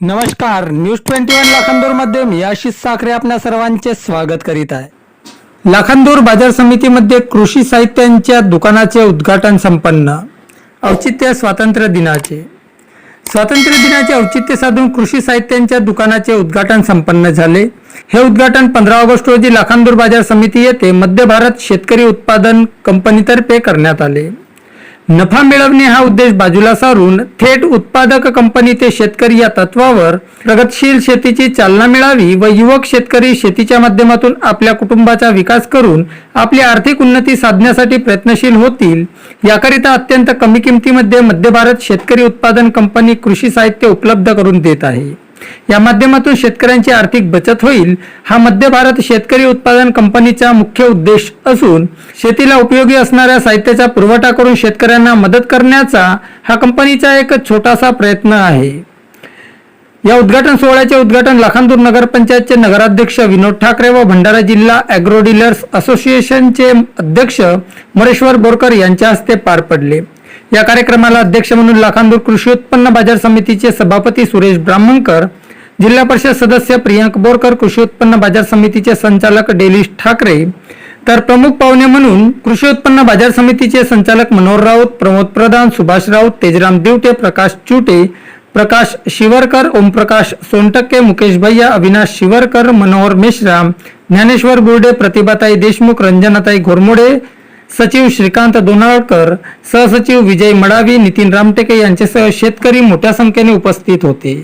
नमस्कार news twenty one लाखांदूरमध्ये मी आशिष साखरे आपल्या सर्वांचे स्वागत करीत आहे. लाखांदूर बाजार समितीमध्ये कृषी साहित्यांच्या दुकानाचे उद्घाटन संपन्न. औचित्य स्वातंत्र्य दिनाचे. स्वातंत्र्य दिनाचे औचित्य साधून कृषी साहित्यांच्या दुकानाचे उद्घाटन संपन्न झाले. हे उद्घाटन पंधरा ऑगस्ट रोजी लाखांदूर बाजार समिती येथे मध्य भारत शेतकरी उत्पादन कंपनीतर्फे करण्यात आले. नफा मिळवणे हा उद्देश बाजूला सारून थेट उत्पादक कंपनी ते शेतकरी या तत्वावर प्रगतशील शेतीची चालना मिळावी व युवक शेतकरी शेतीच्या माध्यमातून आपल्या कुटुंबाचा विकास करून आपली आर्थिक उन्नती साधण्यासाठी प्रयत्नशील होतील. याकरिता अत्यंत कमी किमतीमध्ये मध्य भारत शेतकरी उत्पादन कंपनी कृषी साहित्य उपलब्ध करून देत आहे. या माध्यमातून शेतकऱ्यांची आर्थिक बचत होईल. हा मध्य भारत शेतकरी उत्पादन कंपनीचा मुख्य उद्देश असून शेतीला उपयोगी असणाऱ्या साहित्याचा पुरवठा करून शेतकऱ्यांना मदत करण्याचा हा कंपनीचा एक छोटासा प्रयत्न आहे. या उद्घाटन सोहळ्याचे उद्घाटन लाखांदूर नगरपंचायतचे नगराध्यक्ष विनोद ठाकरे व भंडारा जिल्हा अॅग्रो डीलर्स असोसिएशनचे अध्यक्ष मरेश्वर बोरकर यांच्या हस्ते पार पडले. या कार्यक्रमाला अध्यक्ष म्हणून लाखांदूर कृषी उत्पन्न बाजार समितीचे सभापती सुरेश ब्राह्मणकर जिल्हा परिषद सदस्य प्रियांक बोरकर कृषी उत्पन्न बाजार समितीचे संचालक डेलिश ठाकरे तर प्रमुख पाहुणे म्हणून कृषी उत्पन्न बाजार समितीचे संचालक मनोहर राऊत प्रमोद प्रधान सुभाष राऊत तेजराम दिवटे प्रकाश चुटे प्रकाश शिवरकर ओमप्रकाश सोनटक्के मुकेश भैया अविनाश शिवरकर मनोहर मेश्राम ज्ञानेश्वर बुर्डे प्रतिभाताई देशमुख रंजनाताई घोरमोडे सचिव श्रीकांत दोनाळकर सहसचिव विजय मडावी नितीन रामटेके यांच्यासह शेतकरी मोठ्या संख्येने उपस्थित होते.